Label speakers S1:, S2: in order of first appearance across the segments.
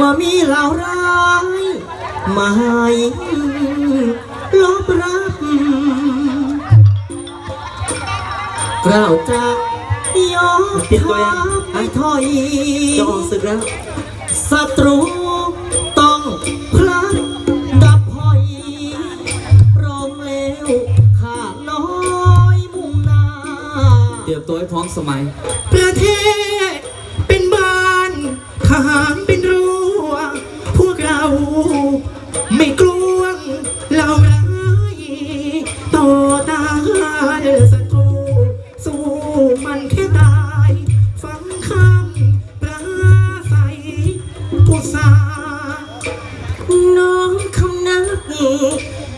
S1: มามีเหล่าร้ายมาให้ลบรับกล่าวจะยอมทัพไม่ถอย
S2: จะออกศึกแล้ว
S1: ศัตรูต้องพลัดดับหอยรองเลวข้าน้อยมุ่งหน้า
S2: เตรียมตัวให้พร้อมสมัย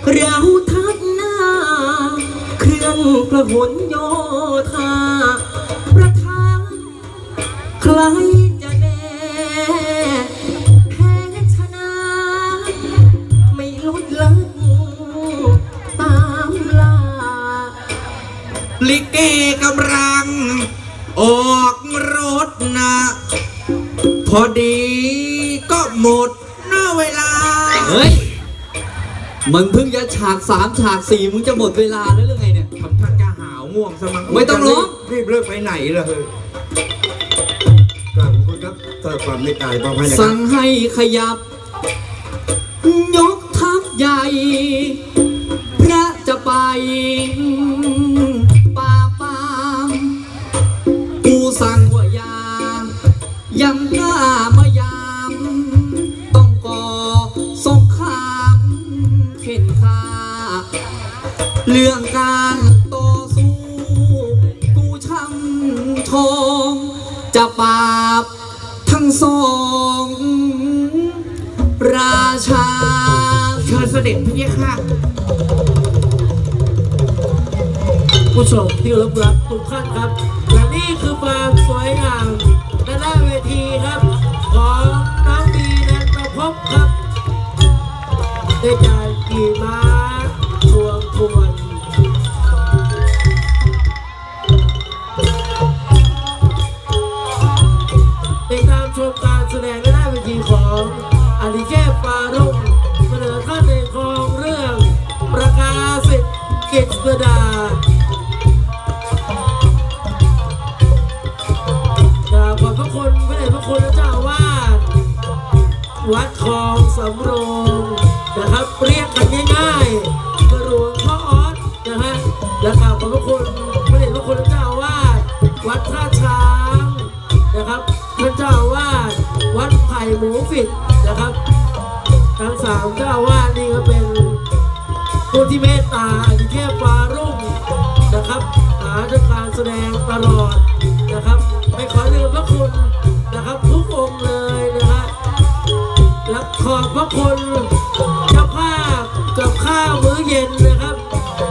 S1: เราทับหน้า เครื่องกระหนโยธาประธานใครจะแน่แพ้ชนะ ไม่ลดละตามลา
S3: ลิเกกำลัง ออกรถนะ พอดีก็หมดหน้าเวลา
S2: เฮ้ย มึงเพิ่งจะฉากสามฉากสี่มึงจะหมดเวลาแล้วหรือไงเนี่ย
S3: ทำท่าจะหาวง่วงสมัง
S2: ไม่ต้องร้อง
S3: รีบเลิกไปไหนล่ะเฮ้ย
S4: กราบขอบคุณครับสำหรับความเมตตาในความให้นะครั
S2: สั่
S4: บ
S2: งให้ขยับ ยกทัพใหญ่ พระจะไปป่ เรื่องการต่อสู้กูช่ำชองจะปราบทั้งสอง ราชา
S3: เชิญเสด็จพี่ค่ะ
S5: ผู้ชมที่รักรักทุกท่านครับและนี่คือความสวยงามและหน้าเวทีครับ ของน้องดีนันทพบครับได้การขี่มา วัดคลองสำโรงนะครับเรียกกันง่ายๆกระหลวงพ่อออสนะฮะและกราบขอบพระคุณพระเดชพระคุณเจ้าอาวาสวัดท่าช้างนะครับท่านเจ้าอาวาสวัดไผ่หมูฟิดนะครับทั้งสามเจ้าอาวาสนี่ก็เป็นผู้ที่เมตตาอธิเทพวารุ่งนะครับหาด้วยการแสดงตลอดนะครับไม่ขอลืมพระคุณ คุณเจ้าภาพกับข้าวมื้อเย็นนะครับ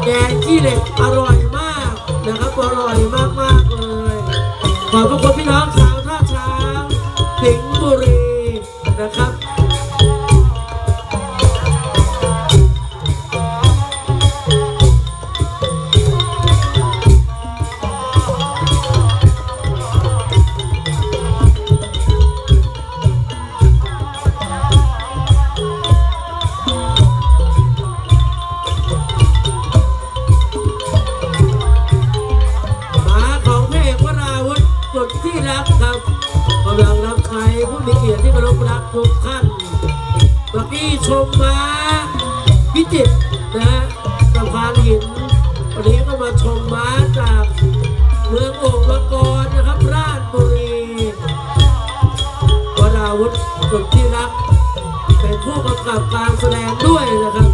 S5: แกงขี้เหล็กอร่อยมากนะครับ อร่อยมากมากๆเลย ขอบพระคุณ ครับกำลังรับใช้ผู้มีเกียรติที่เคารพรักทุกท่านเมื่อกี้ชมมาพิจิตรนะฮะสะพานหิน วันนี้ก็มาชมม้าจากเมืองโอ่งละกรนะครับ ราชบุรีวราวุธสุดที่รัก เป็นผู้กำกับการแสดงด้วยนะครับ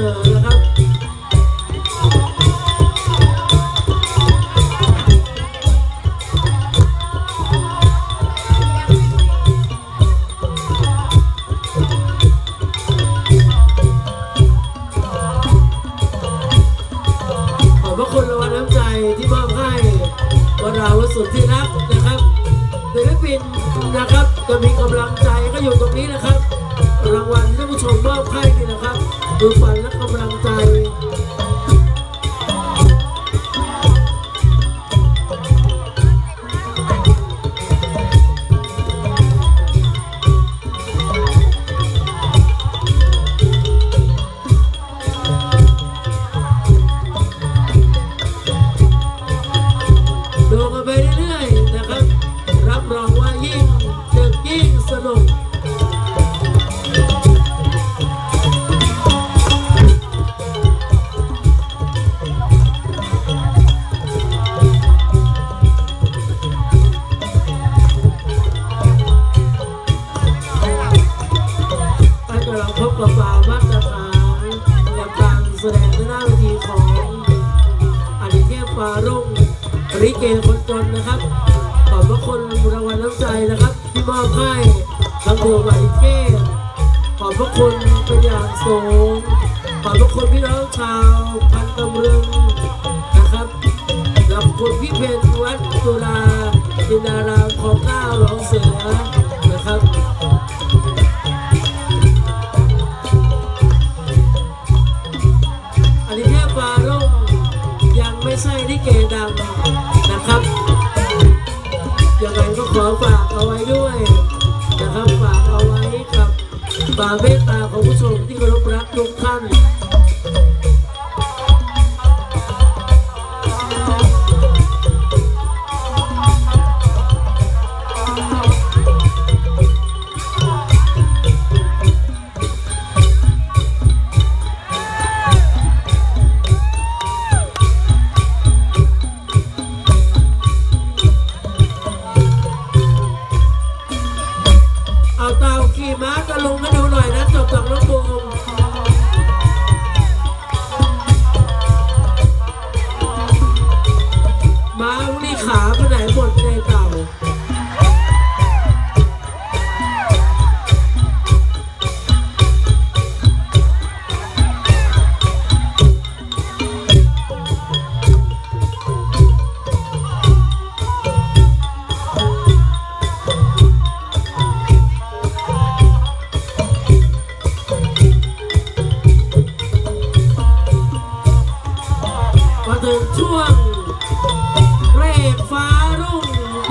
S5: เลนขอบพระคุณรางวัลน้ำใจที่มอบให้วราวุสุดที่รักนะครับศิลปินนะครับจะมีกำลังใจก็อยู่ตรงนี้นะครับ รางวัลที่ท่านผู้ชมมอบให้นี่นะครับ ดูฝันและกำลังใจ กับกับความมาตรฐานกับการแสดงนหน้าเวทีของอดิเทพฟารุ่งริเกคนจนนะครับ ขอบพระคุณรางวัลน้ำใจนะครับที่มอบให้ทางโบวอดิเทพขอบพระคุณเป็นอย่างสูงขอบพระคุณพี่น้องชาวพันตำรึงนะครับขอบคุณพี่เพนวัดตุลาจินดารามของเก้าหลวงเสือ ฝากเมตตาของผู้ชมที่เคารพรักทุกท่าน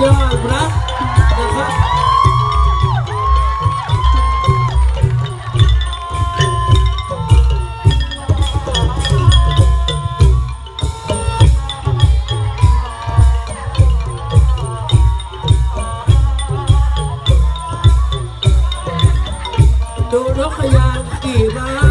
S5: ยอดรักนะครับดูนกขยางขี่ม้า